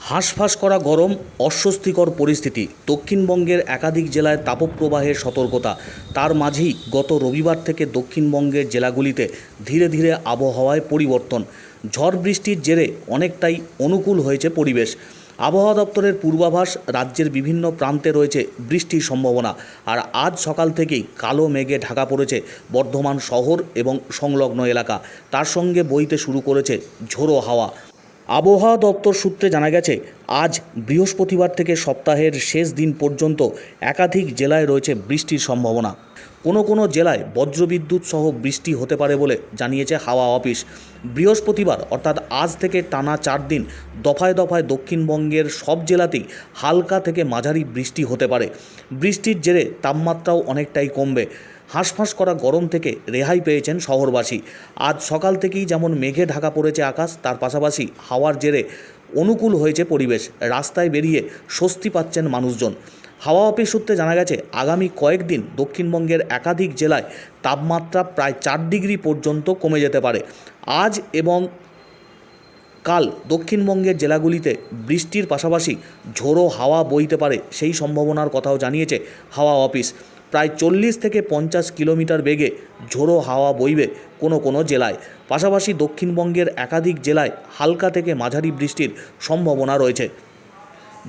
হাঁসফাঁস করা গরম, অস্বস্তিকর পরিস্থিতি। দক্ষিণবঙ্গের একাধিক জেলায় তাপপ্রবাহের সতর্কতা। তার মাঝেই গত রবিবার থেকে দক্ষিণবঙ্গের জেলাগুলিতে ধীরে ধীরে আবহাওয়ায় পরিবর্তন। ঝড় বৃষ্টির জেরে অনেকটাই অনুকূল হয়েছে পরিবেশ। আবহাওয়া দপ্তরের পূর্বাভাস, রাজ্যের বিভিন্ন প্রান্তে রয়েছে বৃষ্টির সম্ভাবনা। আর আজ সকাল থেকেই কালো মেঘে ঢাকা পড়েছে বর্ধমান শহর এবং সংলগ্ন এলাকা। তার সঙ্গে বইতে শুরু করেছে ঝোড়ো হাওয়া। আবহাওয়া দপ্তর সূত্রে জানা গেছে, আজ বৃহস্পতিবার থেকে সপ্তাহের শেষ দিন পর্যন্ত একাধিক জেলায় রয়েছে বৃষ্টির সম্ভাবনা। কোনো কোনো জেলায় বজ্রবিদ্যুৎ সহ বৃষ্টি হতে পারে বলে জানিয়েছে হাওয়া অফিস। বৃহস্পতিবার, অর্থাৎ আজ থেকে টানা চার দিন, দফায় দফায় দক্ষিণবঙ্গের সব জেলাতেই হালকা থেকে মাঝারি বৃষ্টি হতে পারে। বৃষ্টির জেরে তাপমাত্রাও অনেকটাই কমবে। হাঁসফাঁস করা গরম থেকে রেহাই পেয়েছেন শহরবাসী। আজ সকাল থেকেই যেমন মেঘে ঢাকা পড়েছে আকাশ, তার পাশাপাশি হাওয়ার জেরে অনুকূল হয়েছে পরিবেশ। রাস্তায় বেরিয়ে স্বস্তি পাচ্ছেন মানুষজন। হাওয়া অফিস সূত্রে জানা গেছে, আগামী কয়েকদিন দক্ষিণবঙ্গের একাধিক জেলায় তাপমাত্রা প্রায় চার ডিগ্রি পর্যন্ত কমে যেতে পারে। আজ এবং কাল দক্ষিণবঙ্গের জেলাগুলিতে বৃষ্টির পাশাপাশি ঝোড়ো হাওয়া বইতে পারে সেই সম্ভাবনার কথাও জানিয়েছে হাওয়া অফিস। প্রায় চল্লিশ থেকে পঞ্চাশ কিলোমিটার বেগে ঝোড়ো হাওয়া বইবে কোনো কোনো জেলায়। পাশাপাশি দক্ষিণবঙ্গের একাধিক জেলায় হালকা থেকে মাঝারি বৃষ্টির সম্ভাবনা রয়েছে।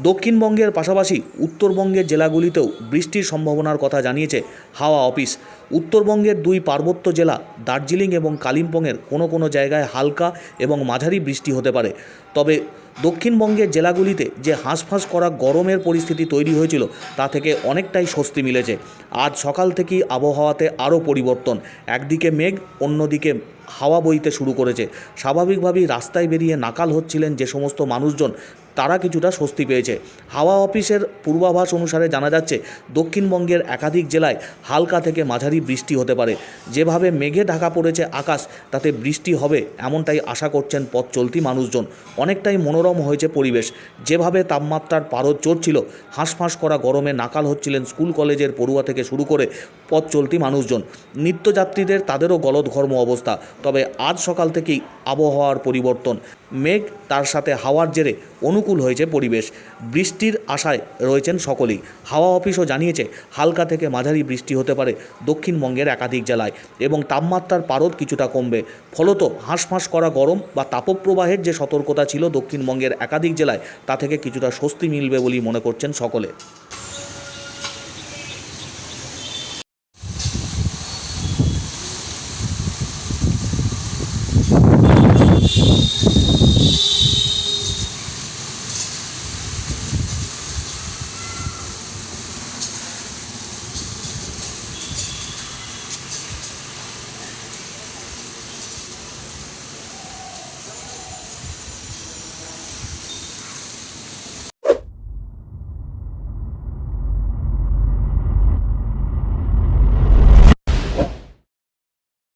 দক্ষিণবঙ্গের পাশাপাশি উত্তরবঙ্গের জেলাগুলিতেও বৃষ্টির সম্ভাবনার কথা জানিয়েছে হাওয়া অফিস। উত্তরবঙ্গের দুই পার্বত্য জেলা দার্জিলিং এবং কালিম্পংয়ের কোনো কোনো জায়গায় হালকা এবং মাঝারি বৃষ্টি হতে পারে। তবে দক্ষিণবঙ্গের জেলাগুলিতে যে হাঁসফাঁস করা গরমের পরিস্থিতি তৈরি হয়েছিল, তা থেকে অনেকটাই স্বস্তি মিলেছে। আজ সকাল থেকেই আবহাওয়াতে আরও পরিবর্তন। একদিকে মেঘ, অন্যদিকে হাওয়া বইতে শুরু করেছে। স্বাভাবিকভাবেই রাস্তায় বেরিয়ে নাকাল হচ্ছিলেন যে সমস্ত মানুষজন, তারা কিছুটা স্বস্তি পেয়েছে। হাওয়া অফিসের পূর্বাভাস অনুসারে জানা যাচ্ছে, দক্ষিণবঙ্গের একাধিক জেলায় হালকা থেকে মাঝারি বৃষ্টি হতে পারে। যেভাবে মেঘে ঢাকা পড়েছে আকাশ, তাতে বৃষ্টি হবে এমনটাই আশা করছেন পথ চলতি মানুষজন। অনেকটাই মনোরম হয়েছে পরিবেশ। যেভাবে তাপমাত্রার পারদ চড়ছিল, হাঁসফাঁস করা গরমে নাকাল হচ্ছিলেন স্কুল কলেজের পড়ুয়া থেকে শুরু করে পথ চলতি মানুষজন। নিত্যযাত্রীদের তাদেরও গলদঘর্ম অবস্থা। তবে আজ সকাল থেকেই আবহাওয়ার পরিবর্তন। মেঘ তার সাথে হাওয়ার জেরে অনুকূল হয়েছে পরিবেশ। বৃষ্টির আশায় রয়েছেন সকলেই। হাওয়া অফিসও জানিয়েছে, হালকা থেকে মাঝারি বৃষ্টি হতে পারে দক্ষিণবঙ্গের একাধিক জেলায় এবং তাপমাত্রার পারদ কিছুটা কমবে। ফলত হাঁসফাঁস করা গরম বা তাপপ্রবাহের যে সতর্কতা ছিল দক্ষিণবঙ্গের একাধিক জেলায় তা থেকে কিছুটা স্বস্তি মিলবে বলেই মনে করছেন সকলে।